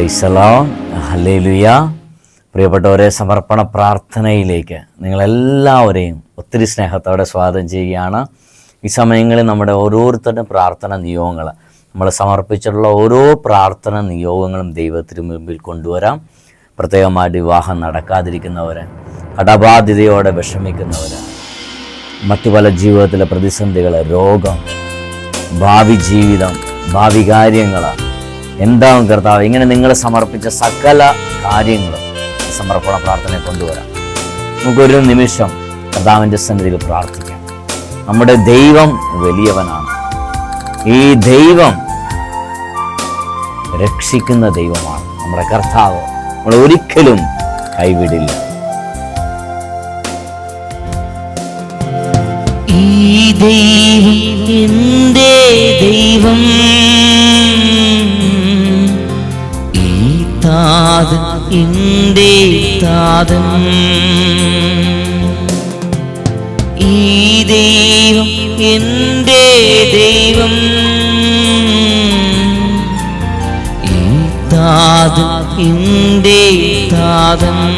Hallelujah പ്രിയപ്പെട്ടവരെ സമർപ്പണ പ്രാർത്ഥനയിലേക്ക് നിങ്ങളെല്ലാവരെയും ഒത്തിരി സ്നേഹത്തോടെ സ്വാഗതം ചെയ്യുകയാണ്. ഈ സമയങ്ങളിൽ നമ്മുടെ ഓരോരുത്തരുടെ പ്രാർത്ഥന നിയോഗങ്ങൾ നമ്മൾ സമർപ്പിച്ചിട്ടുള്ള ഓരോ പ്രാർത്ഥന നിയോഗങ്ങളും ദൈവത്തിന് മുമ്പിൽ കൊണ്ടുവരാം. പ്രത്യേകമായിട്ട് വിവാഹം നടക്കാതിരിക്കുന്നവർ കടബാധ്യതയോടെ വിഷമിക്കുന്നവർ മറ്റു പല ജീവിതത്തിലെ പ്രതിസന്ധികൾ രോഗം ഭാവി ജീവിതം ഭാവി കാര്യങ്ങൾ എന്താവും കർത്താവ്? ഇങ്ങനെ നിങ്ങൾ സമർപ്പിച്ച സകല കാര്യങ്ങളും സമർപ്പണ പ്രാർത്ഥനയെ കൊണ്ടുവരാം. നമുക്കൊരു നിമിഷം കർത്താവിന്റെ സന്നിധിയിൽ പ്രാർത്ഥിക്കാം. നമ്മുടെ ദൈവം വലിയവനാണ്. ഈ ദൈവം രക്ഷിക്കുന്ന ദൈവമാണ്. നമ്മുടെ കർത്താവ് നമ്മൾ ഒരിക്കലും കൈവിടില്ല. ഈ ദൈവം ദൈവം താതൻ ഇന്ത്യ താതൻ. ഈ ദൈവം എന്റെ ദൈവം. ഈ താതൻ ഇന്ത്യ താതൻ.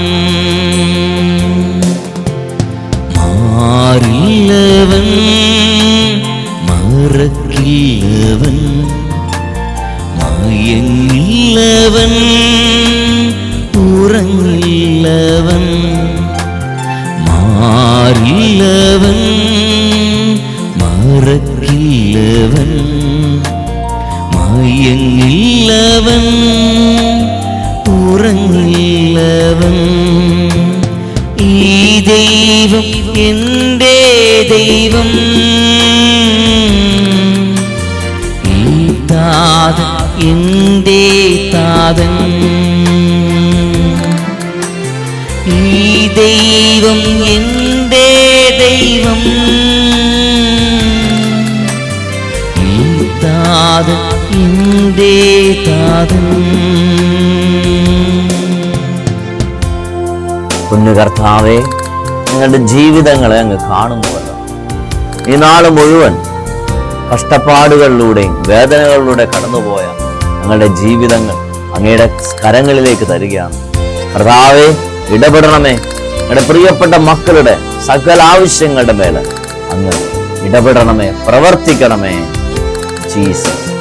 ദൈവം. താതൻ എന്റെ താതൻ. ഈ ദൈവം എന്റെ ദൈവം. താതൻ എന്റെ താതൻ. പൊന്നു കർത്താവെ നിങ്ങളുടെ ജീവിതങ്ങളെ അങ്ങ് കാണുന്നുവല്ലോ. ഈ നാൾ മുഴുവൻ കഷ്ടപ്പാടുകളിലൂടെയും വേദനകളിലൂടെ കടന്നുപോയ ഞങ്ങളുടെ ജീവിതങ്ങൾ അങ്ങയുടെ കരങ്ങളിലേക്ക് തരികയാണ്. കർത്താവെ ഇടപെടണമേ. ഞങ്ങളുടെ പ്രിയപ്പെട്ട മക്കളുടെ സകല ആവശ്യങ്ങളുടെ മേലെ അങ്ങ് ഇടപെടണമേ പ്രവർത്തിക്കണമേ. ജീസസ്.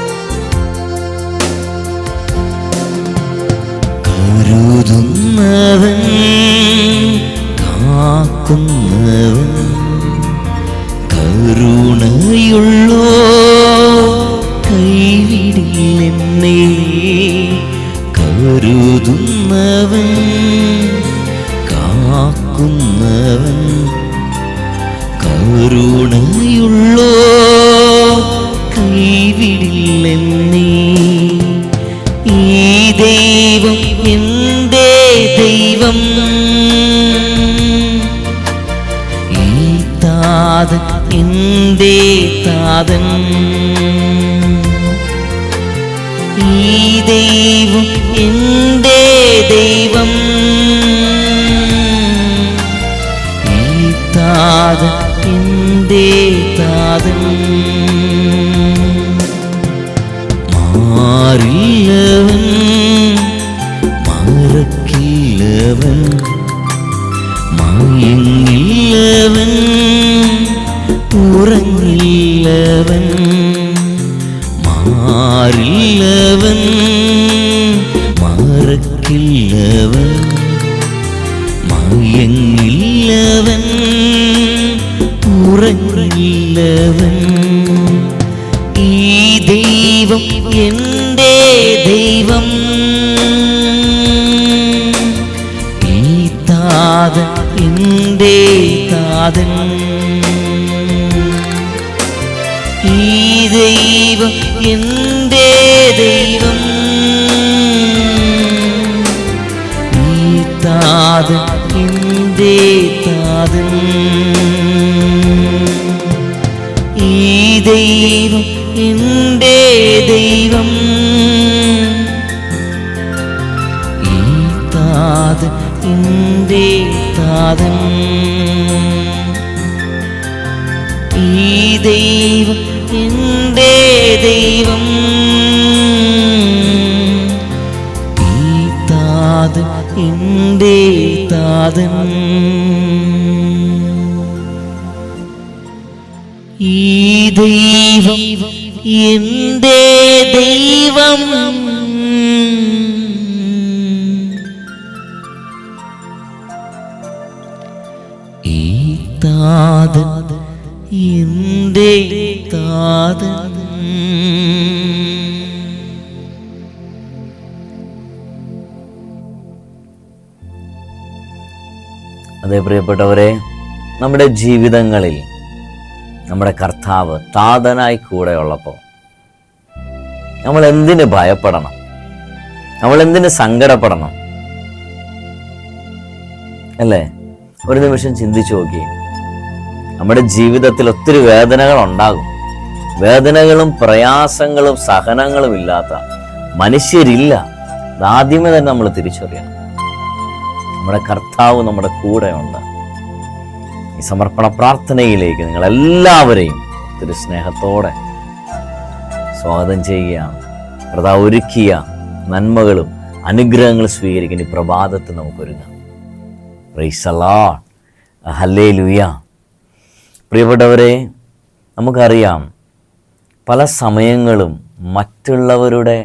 കരുതുന്നവൻ കാക്കുന്നവൻ കരുണയുള്ളോ ദൈവം എന്റെ ദൈവം ഈ താതൻ എന്റെ താതൻ മാറില്ലവൻ മറക്കില്ലവൻ മയങ്ങില്ലവൻ ഉറങ്ങില്ലവൻ മാറില്ലവൻ മറക്കില്ലവൻ മയങ്ങില്ലവൻ ഉറങ്ങില്ലവൻ. ഈ ദൈവം എന്റെ ദൈവം. ഈ താതൻ എന്റെ താതൻ. தേതാതും താതൻ ഈ ദൈവം എന്റെ അതേ പ്രിയപ്പെട്ടവരെ നമ്മുടെ ജീവിതങ്ങളിൽ നമ്മുടെ കർത്താവ് താതനായി കൂടെ ഉള്ളപ്പോൾ നമ്മൾ എന്തിന് ഭയപ്പെടണം? നമ്മൾ എന്തിന് സങ്കടപ്പെടണം? അല്ലേ? ഒരു നിമിഷം ചിന്തിച്ചു നോക്കി നമ്മുടെ ജീവിതത്തിൽ ഒത്തിരി വേദനകൾ ഉണ്ടാകും വേദനകളും പ്രയാസങ്ങളും സഹനങ്ങളും ഇല്ലാത്ത മനുഷ്യരില്ല. ആദ്യമേ തന്നെ നമ്മൾ തിരിച്ചറിയണം. നമ്മുടെ കർത്താവ് നമ്മുടെ കൂടെയുണ്ട് ഈ സമർപ്പണ പ്രാർത്ഥനയിലേക്ക് നിങ്ങൾ എല്ലാവരെയും ഒത്തിരി സ്നേഹത്തോടെ സ്വാഗതം ചെയ്യുകയാണ്. കർത്താവ് ഒരുക്കിയ നന്മകളും അനുഗ്രഹങ്ങളും സ്വീകരിക്കുന്ന ഈ പ്രഭാതത്തിൽ നമുക്കൊരുങ്ങാം. റൈസലാ ഹല്ലേ ലുയ പ്രിയപ്പെട്ടവരെ നമുക്കറിയാം പല സമയങ്ങളും മറ്റുള്ളവരുടെ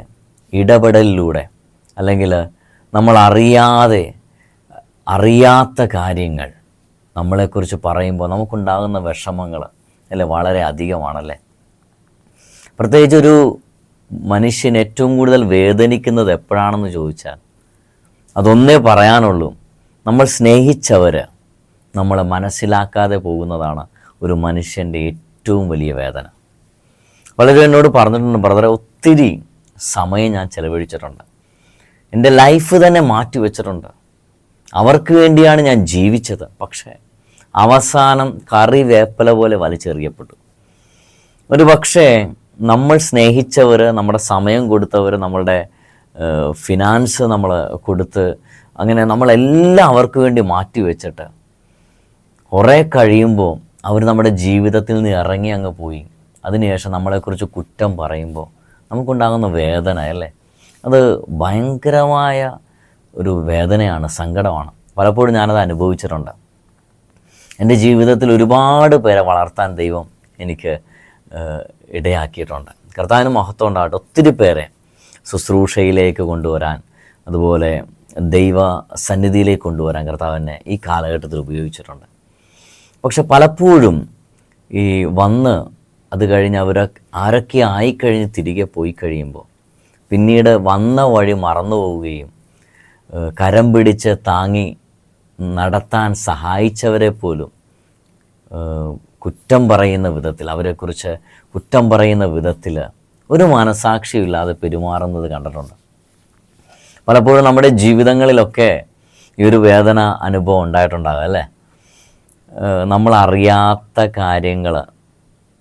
ഇടപെടലിലൂടെ അല്ലെങ്കിൽ നമ്മൾ അറിയാതെ അറിയാത്ത കാര്യങ്ങൾ നമ്മളെക്കുറിച്ച് പറയുമ്പോൾ നമുക്കുണ്ടാകുന്ന വിഷമങ്ങൾ അല്ലേ വളരെ അധികമാണല്ലേ? പ്രത്യേകിച്ച് ഒരു മനുഷ്യൻ ഏറ്റവും കൂടുതൽ വേദനിക്കുന്നത് എപ്പോഴാണെന്ന് ചോദിച്ചാൽ അതൊന്നേ പറയാനുള്ളൂ. നമ്മൾ സ്നേഹിച്ചവർ നമ്മളെ മനസ്സിലാക്കാതെ പോകുന്നതാണ് ഒരു മനുഷ്യന്റെ ഏറ്റവും വലിയ വേദന. വളരെ എന്നോട് പറഞ്ഞിട്ടുണ്ട് ബ്രദറെ ഒത്തിരി സമയം ഞാൻ ചെലവഴിച്ചിട്ടുണ്ട്. എന്റെ ലൈഫ് തന്നെ മാറ്റി വെച്ചിട്ടുണ്ട് അവർക്ക് വേണ്ടിയാണ് ഞാൻ ജീവിച്ചത്. പക്ഷേ അവസാനം കറി വേപ്പല പോലെ വലിച്ചെറിയപ്പെട്ടു. ഒരു പക്ഷേ നമ്മൾ സ്നേഹിച്ചവർ നമ്മുടെ സമയം കൊടുത്തവർ നമ്മളുടെ ഫിനാൻസ് നമ്മൾ കൊടുത്ത് അങ്ങനെ നമ്മളെല്ലാം അവർക്ക് വേണ്ടി മാറ്റി വെച്ചിട്ട് കുറേ കഴിയുമ്പോൾ അവർ നമ്മുടെ ജീവിതത്തിൽ നിന്ന് ഇറങ്ങി അങ്ങ് പോയി. അതിനുശേഷം നമ്മളെക്കുറിച്ച് കുറ്റം പറയുമ്പോൾ നമുക്കുണ്ടാകുന്ന വേദന അല്ലേ? അത് ഭയങ്കരമായ ഒരു വേദനയാണ് സങ്കടമാണ്. പലപ്പോഴും ഞാനത് അനുഭവിച്ചിട്ടുണ്ട്. എന്റെ ജീവിതത്തിൽ ഒരുപാട് പേരെ വളർത്താൻ ദൈവം എനിക്ക് ഇടയാക്കിയിട്ടുണ്ട്. കർത്താവിന് മഹത്വം ഉണ്ടാകട്ടെ. ഒത്തിരി പേരെ ശുശ്രൂഷയിലേക്ക് കൊണ്ടുവരാൻ അതുപോലെ ദൈവ സന്നിധിയിലേക്ക് കൊണ്ടുവരാൻ കർത്താവിനെ ഈ കാലഘട്ടത്തിൽ ഉപയോഗിച്ചിട്ടുണ്ട്. പക്ഷെ പലപ്പോഴും ഈ വന്ന് അത് കഴിഞ്ഞ് അവർ ആരൊക്കെ ആയിക്കഴിഞ്ഞ് തിരികെ പോയി കഴിയുമ്പോൾ പിന്നീട് വന്ന വഴി മറന്നു പോവുകയും കരം പിടിച്ച് താങ്ങി നടത്താൻ സഹായിച്ചവരെ പോലും കുറ്റം പറയുന്ന വിധത്തിൽ അവരെക്കുറിച്ച് കുറ്റം പറയുന്ന വിധത്തിൽ ഒരു മനസാക്ഷിയില്ലാതെ പെരുമാറുന്നത് കണ്ടിട്ടുണ്ട്. പലപ്പോഴും നമ്മുടെ ജീവിതങ്ങളിലൊക്കെ ഈ ഒരു വേദന അനുഭവം ഉണ്ടായിട്ടുണ്ടാകും അല്ലേ? നമ്മളറിയാത്ത കാര്യങ്ങൾ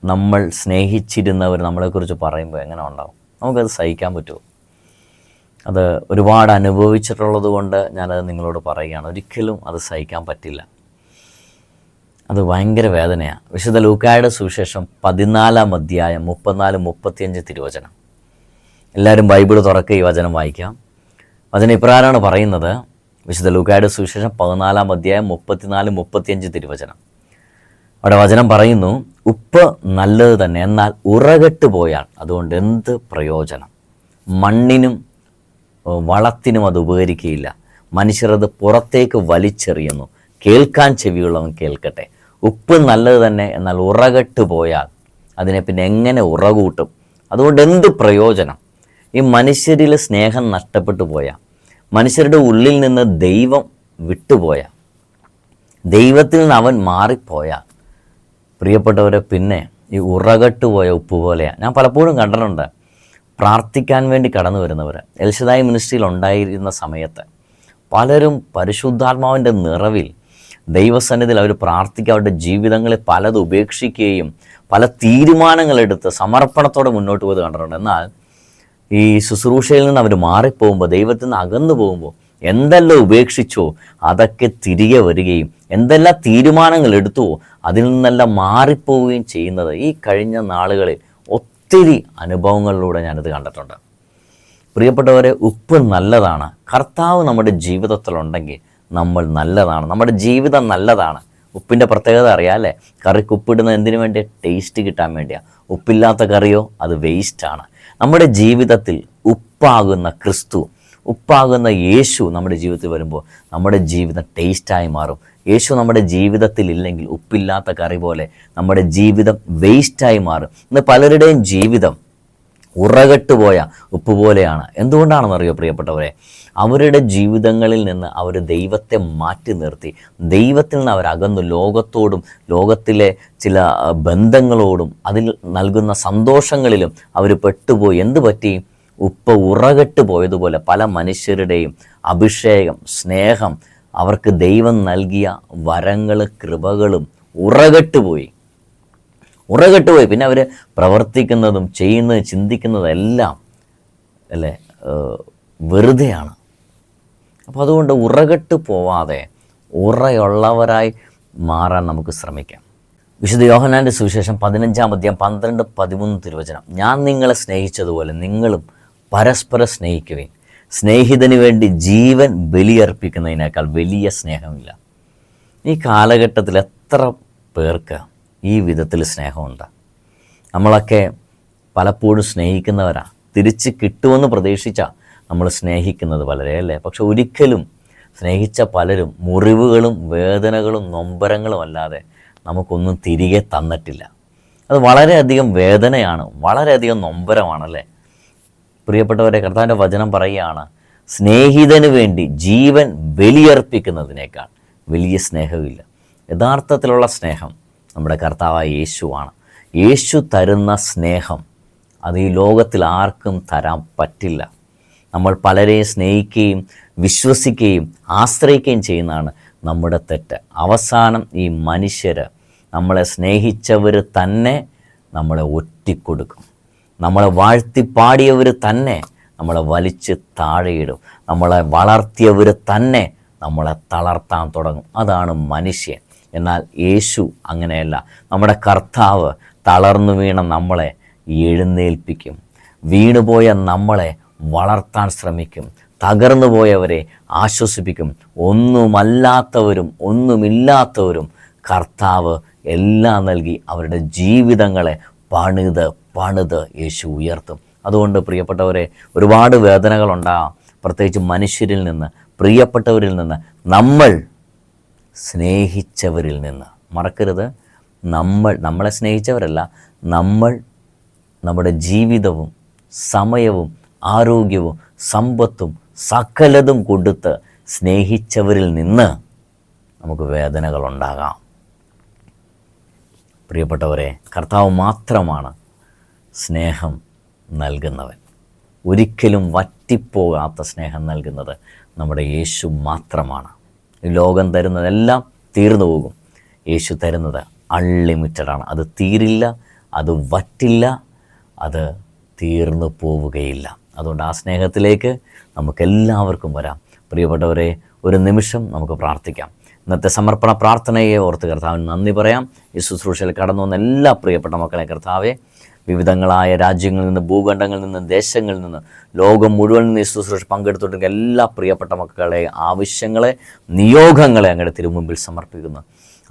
നമ്മൾ സ്നേഹിച്ചിരുന്നവർ നമ്മളെക്കുറിച്ച് പറയുമ്പോൾ എങ്ങനെ ഉണ്ടാവും? നമുക്കത് സഹിക്കാൻ പറ്റുമോ? അത് ഒരുപാട് അനുഭവിച്ചിട്ടുള്ളത് കൊണ്ട് ഞാനത് നിങ്ങളോട് പറയുകയാണ്. ഒരിക്കലും അത് സഹിക്കാൻ പറ്റില്ല. അത് ഭയങ്കര വേദനയാണ് വിശുദ്ധ ലൂക്കായുടെ സുവിശേഷം പതിനാലാം അധ്യായം മുപ്പത്തിനാല് മുപ്പത്തിയഞ്ച് തിരുവചനം. എല്ലാവരും ബൈബിൾ തുറക്കുക ഈ വചനം വായിക്കാം. വചനം ഇപ്രകാരമാണ് പറയുന്നത്. വിശുദ്ധ ലൂക്കായുടെ സുവിശേഷം പതിനാലാം അധ്യായം മുപ്പത്തിനാല് മുപ്പത്തിയഞ്ച് തിരുവചനം. അവിടെ വചനം പറയുന്നു ഉപ്പ് നല്ലത് തന്നെ എന്നാൽ ഉറകെട്ട് പോയാൽ അതുകൊണ്ട് എന്ത് പ്രയോജനം? മണ്ണിനും വളത്തിനും അത് ഉപകരിക്കുകയില്ല. മനുഷ്യർ അത് പുറത്തേക്ക് വലിച്ചെറിയുന്നു. കേൾക്കാൻ ചെവിയുള്ളവൻ കേൾക്കട്ടെ. ഉപ്പ് നല്ലത് തന്നെ എന്നാൽ ഉറകട്ട് പോയാൽ അതിനെ പിന്നെ എങ്ങനെ ഉറകൂട്ടും? അതുകൊണ്ട് എന്ത് പ്രയോജനം? ഈ മനുഷ്യരിൽ സ്നേഹം നഷ്ടപ്പെട്ടു പോയാൽ മനുഷ്യരുടെ ഉള്ളിൽ നിന്ന് ദൈവം വിട്ടുപോയ. ദൈവത്തിൽ നിന്ന് അവൻ മാറിപ്പോയാൽ പ്രിയപ്പെട്ടവരെ പിന്നെ ഈ ഉറകട്ട് പോയ ഉപ്പ് പോലെയാണ് ഞാൻ പലപ്പോഴും കണ്ടിട്ടുണ്ട്. പ്രാർത്ഥിക്കാൻ വേണ്ടി കടന്നു വരുന്നവർ എൽഷദായി മിനിസ്ട്രിയിൽ ഉണ്ടായിരുന്ന സമയത്ത് പലരും പരിശുദ്ധാത്മാവിന്റെ നിറവിൽ ദൈവസന്നിധിയിൽ അവർ പ്രാർത്ഥിക്കുക അവരുടെ ജീവിതങ്ങളെ പലത് ഉപേക്ഷിക്കുകയും പല തീരുമാനങ്ങളെടുത്ത് സമർപ്പണത്തോടെ മുന്നോട്ട് പോയത് കണ്ടിട്ടുണ്ട്. എന്നാൽ ഈ ശുശ്രൂഷയിൽ നിന്ന് അവർ മാറിപ്പോകുമ്പോൾ ദൈവത്തിൽ നിന്ന് അകന്നു പോകുമ്പോൾ എന്തെല്ലാം ഉപേക്ഷിച്ചോ അതൊക്കെ തിരികെ വരികയും എന്തെല്ലാം തീരുമാനങ്ങൾ എടുത്തുവോ അതിൽ നിന്നെല്ലാം മാറിപ്പോവുകയും ചെയ്യുന്നത് ഈ കഴിഞ്ഞ നാളുകളിൽ ഒത്തിരി അനുഭവങ്ങളിലൂടെ ഞാനിത് കണ്ടിട്ടുണ്ട്. പ്രിയപ്പെട്ടവരെ ഉപ്പ് നല്ലതാണ്. കർത്താവ് നമ്മുടെ ജീവിതത്തിലുണ്ടെങ്കിൽ നമ്മൾ നല്ലതാണ്. നമ്മുടെ ജീവിതം നല്ലതാണ്. ഉപ്പിന്റെ പ്രത്യേകത അറിയാം അല്ലേ? കറിക്ക് ഉപ്പിടുന്ന എന്തിനു വേണ്ടി ടേസ്റ്റ് കിട്ടാൻ വേണ്ടിയാണ് ഉപ്പില്ലാത്ത കറിയോ? അത് വേസ്റ്റാണ് നമ്മുടെ ജീവിതത്തിൽ ഉപ്പാകുന്ന ക്രിസ്തു ഉപ്പാകുന്ന യേശു നമ്മുടെ ജീവിതത്തിൽ വരുമ്പോൾ നമ്മുടെ ജീവിതം ടേസ്റ്റായി മാറും. യേശു നമ്മുടെ ജീവിതത്തിൽ ഇല്ലെങ്കിൽ ഉപ്പില്ലാത്ത കറി പോലെ നമ്മുടെ ജീവിതം വേസ്റ്റായി മാറും. ഇന്ന് പലരുടെയും ജീവിതം ഉറകെട്ടുപോയ ഉപ്പ് പോലെയാണ്. എന്തുകൊണ്ടാണെന്നറിയോ പ്രിയപ്പെട്ടവരെ? അവരുടെ ജീവിതങ്ങളിൽ നിന്ന് അവർ ദൈവത്തെ മാറ്റി നിർത്തി. ദൈവത്തിൽ നിന്ന് അവരകന്നു ലോകത്തോടും ലോകത്തിലെ ചില ബന്ധങ്ങളോടും അതിൽ നൽകുന്ന സന്തോഷങ്ങളിലും അവർ പെട്ടുപോയി. എന്ത് പറ്റി? ഉപ്പ് ഉറകെട്ട് പോയതുപോലെ പല മനുഷ്യരുടെയും അഭിഷേകം സ്നേഹം അവർക്ക് ദൈവം നൽകിയ വരങ്ങൾ കൃപകളും ഉറകെട്ടുപോയി. ഉറകെട്ടുപോയി. പിന്നെ അവർ പ്രവർത്തിക്കുന്നതും ചെയ്യുന്നതും ചിന്തിക്കുന്നതും എല്ലാം അല്ലേ വെറുതെയാണ്. അപ്പോൾ അതുകൊണ്ട് ഉറകെട്ട് പോവാതെ ഉറയുള്ളവരായി മാറാൻ നമുക്ക് ശ്രമിക്കാം. വിശുദ്ധ യോഹനാന്റെ സുവിശേഷം പതിനഞ്ചാം അധ്യായം പന്ത്രണ്ട് പതിമൂന്ന് തിരുവചനം. ഞാൻ നിങ്ങളെ സ്നേഹിച്ചതുപോലെ നിങ്ങളും പരസ്പരം സ്നേഹിക്കുവേൻ. സ്നേഹിതന് വേണ്ടി ജീവൻ ബലിയർപ്പിക്കുന്നതിനേക്കാൾ വലിയ സ്നേഹമില്ല. ഈ കാലഘട്ടത്തിൽ എത്ര പേർക്ക് ഈ വിധത്തിൽ സ്നേഹമുണ്ട്? നമ്മളൊക്കെ പലപ്പോഴും സ്നേഹിക്കുന്നവരാ. തിരിച്ച് കിട്ടുമെന്ന് പ്രതീക്ഷിച്ചാൽ നമ്മൾ സ്നേഹിക്കുന്നത് വളരെ അല്ലേ? പക്ഷെ ഒരിക്കലും സ്നേഹിച്ച പലരും മുറിവുകളും വേദനകളും നൊമ്പരങ്ങളും അല്ലാതെ നമുക്കൊന്നും തിരികെ തന്നിട്ടില്ല. അത് വളരെയധികം വേദനയാണ് വളരെയധികം നൊമ്പരമാണല്ലേ പ്രിയപ്പെട്ടവരെ കർത്താവിന്റെ വചനം പറയുകയാണ് സ്നേഹിതന് വേണ്ടി ജീവൻ ബലിയർപ്പിക്കുന്നതിനേക്കാൾ വലിയ സ്നേഹമില്ല. യഥാർത്ഥത്തിലുള്ള സ്നേഹം നമ്മുടെ കർത്താവായ യേശുവാണ്. യേശു തരുന്ന സ്നേഹം അത് ഈ ലോകത്തിൽ ആർക്കും തരാൻ പറ്റില്ല. നമ്മൾ പലരെയും സ്നേഹിക്കുകയും വിശ്വസിക്കുകയും ആശ്രയിക്കുകയും ചെയ്യുന്നതാണ് നമ്മുടെ തെറ്റ്. അവസാനം ഈ മനുഷ്യർ നമ്മളെ സ്നേഹിച്ചവർ തന്നെ നമ്മളെ ഒറ്റിക്കൊടുക്കും. നമ്മളെ വാഴ്ത്തി വാഴ്ത്തിപ്പാടിയവർ തന്നെ നമ്മളെ വലിച്ച് താഴെയിടും. നമ്മളെ വളർത്തിയവർ തന്നെ നമ്മളെ തളർത്താൻ തുടങ്ങും. അതാണ് മനുഷ്യൻ. എന്നാൽ യേശു അങ്ങനെയല്ല. നമ്മുടെ കർത്താവ് തളർന്നു വീണ നമ്മളെ എഴുന്നേൽപ്പിക്കും. വീണുപോയ നമ്മളെ വളർത്താൻ ശ്രമിക്കും. തകർന്നു പോയവരെ ആശ്വസിപ്പിക്കും. ഒന്നുമല്ലാത്തവരും ഒന്നുമില്ലാത്തവരും കർത്താവ് എല്ലാം നൽകി അവരുടെ ജീവിതങ്ങളെ പണിത് പണിത് യേശു ഉയർത്തും. അതുകൊണ്ട് പ്രിയപ്പെട്ടവരെ ഒരുപാട് വേദനകളുണ്ടാകാം പ്രത്യേകിച്ച് മനുഷ്യരിൽ നിന്ന് പ്രിയപ്പെട്ടവരിൽ നിന്ന് നമ്മൾ സ്നേഹിച്ചവരിൽ നിന്ന്. മറക്കരുത്. നമ്മൾ നമ്മളെ സ്നേഹിച്ചവരല്ല. നമ്മൾ നമ്മുടെ ജീവിതവും സമയവും ആരോഗ്യവും സമ്പത്തും സകലതും കൊടുത്ത് സ്നേഹിച്ചവരിൽ നിന്ന് നമുക്ക് വേദനകളുണ്ടാകാം. പ്രിയപ്പെട്ടവരെ കർത്താവ് മാത്രമാണ് സ്നേഹം നൽകുന്നവൻ. ഒരിക്കലും വറ്റിപ്പോകാത്ത സ്നേഹം നൽകുന്നത് നമ്മുടെ യേശു മാത്രമാണ്. ലോകം തരുന്നതെല്ലാം തീർന്നു പോകും. യേശു തരുന്നത് അൺലിമിറ്റഡാണ് അത് തീരില്ല അത് വറ്റില്ല അത് തീർന്നു പോവുകയില്ല. അതുകൊണ്ട് ആ സ്നേഹത്തിലേക്ക് നമുക്കെല്ലാവർക്കും വരാം. പ്രിയപ്പെട്ടവരെ ഒരു നിമിഷം നമുക്ക് പ്രാർത്ഥിക്കാം. ഇന്നത്തെ സമർപ്പണ പ്രാർത്ഥനയെ ഓർത്ത് കർത്താവിന് നന്ദി പറയാം. ഈ ശുശ്രൂഷയിൽ കടന്നു വന്ന എല്ലാ പ്രിയപ്പെട്ട മക്കളെ കർത്താവെ വിവിധങ്ങളായ രാജ്യങ്ങളിൽ നിന്ന് ഭൂഖണ്ഡങ്ങളിൽ നിന്ന് ദേശങ്ങളിൽ നിന്ന് ലോകം മുഴുവൻ നിന്ന് ഈ ശുശ്രൂഷ പങ്കെടുത്തുകൊണ്ടിരിക്കുന്ന എല്ലാ പ്രിയപ്പെട്ട മക്കളെ ആവശ്യങ്ങളെ നിയോഗങ്ങളെ അങ്ങയുടെ തിരുമുമ്പിൽ സമർപ്പിക്കുന്നു.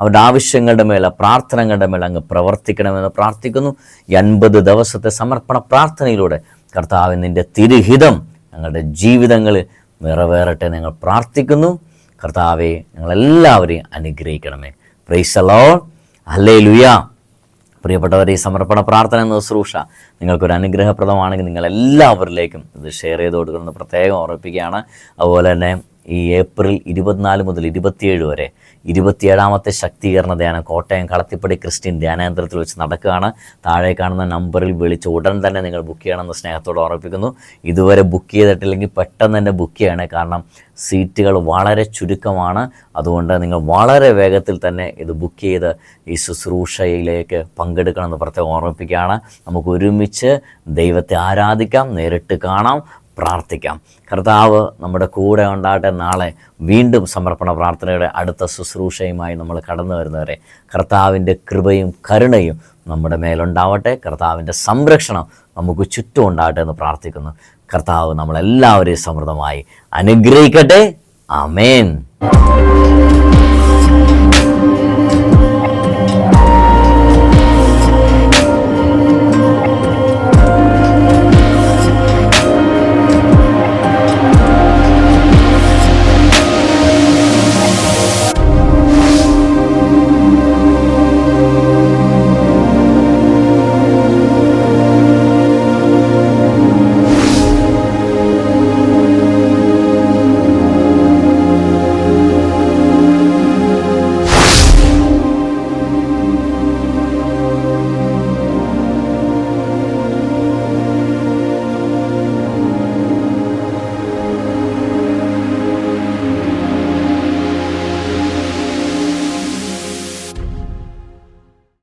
അവരുടെ ആവശ്യങ്ങളുടെ മേലെ പ്രാർത്ഥനകളുടെ മേലെ അങ്ങ് പ്രവർത്തിക്കണമെന്ന് പ്രാർത്ഥിക്കുന്നു. എൺപത് ദിവസത്തെ സമർപ്പണ പ്രാർത്ഥനയിലൂടെ കർത്താവിന്റെ തിരുഹിതം ഞങ്ങളുടെ ജീവിതങ്ങളിൽ നിറവേറട്ടെ ഞങ്ങൾ പ്രാർത്ഥിക്കുന്നു. കർത്താവെ ഞങ്ങളെല്ലാവരെയും അനുഗ്രഹിക്കണമേ. പ്രൈസലോ അല്ലേ ലുയാ പ്രിയപ്പെട്ടവരെ ഈ സമർപ്പണ പ്രാർത്ഥന എന്ന ശുശ്രൂഷ നിങ്ങൾക്കൊരു അനുഗ്രഹപ്രദമാണെങ്കിൽ നിങ്ങൾ എല്ലാവരിലേക്കും ഇത് ഷെയർ ചെയ്ത് കൊടുക്കണമെന്ന് പ്രത്യേകം ഓർമ്മിപ്പിക്കുകയാണ്. അതുപോലെ തന്നെ ഈ ഏപ്രിൽ ഇരുപത്തിനാല് മുതൽ ഇരുപത്തിയേഴ് വരെ ഇരുപത്തിയേഴാമത്തെ ശക്തീകരണ ധ്യാനം കോട്ടയം കളത്തിപ്പടി ക്രിസ്ത്യൻ ധ്യാനേന്ദ്രത്തിൽ വെച്ച് നടക്കുകയാണ്. താഴെ കാണുന്ന നമ്പറിൽ വിളിച്ച് ഉടൻ തന്നെ നിങ്ങൾ ബുക്ക് ചെയ്യണമെന്ന് സ്നേഹത്തോട് ഓർമ്മിപ്പിക്കുന്നു ഇതുവരെ ബുക്ക് ചെയ്തിട്ടില്ലെങ്കിൽ പെട്ടെന്ന് തന്നെ ബുക്ക് ചെയ്യണേ. കാരണം സീറ്റുകൾ വളരെ ചുരുക്കമാണ്. അതുകൊണ്ട് നിങ്ങൾ വളരെ വേഗത്തിൽ തന്നെ ഇത് ബുക്ക് ചെയ്ത് ഈ ശുശ്രൂഷയിലേക്ക് പങ്കെടുക്കണമെന്ന് പ്രത്യേകം ഓർമ്മിപ്പിക്കുകയാണ്. നമുക്ക് ഒരുമിച്ച് ദൈവത്തെ ആരാധിക്കാം നേരിട്ട് കാണാം. പ്രാർത്ഥിക്കാം. കർത്താവ് നമ്മുടെ കൂടെ ഉണ്ടാകട്ടെ നാളെ വീണ്ടും സമർപ്പണ പ്രാർത്ഥനയുടെ അടുത്ത ശുശ്രൂഷയുമായി നമ്മൾ കടന്നു വരുന്നവരെ കർത്താവിന്റെ കൃപയും കരുണയും നമ്മുടെ മേലുണ്ടാവട്ടെ. കർത്താവിന്റെ സംരക്ഷണം നമുക്ക് ചുറ്റും ഉണ്ടാകട്ടെ എന്ന് പ്രാർത്ഥിക്കുന്നു. കർത്താവ് നമ്മളെല്ലാവരെയും സമൃദ്ധമായി അനുഗ്രഹിക്കട്ടെ. ആമേൻ.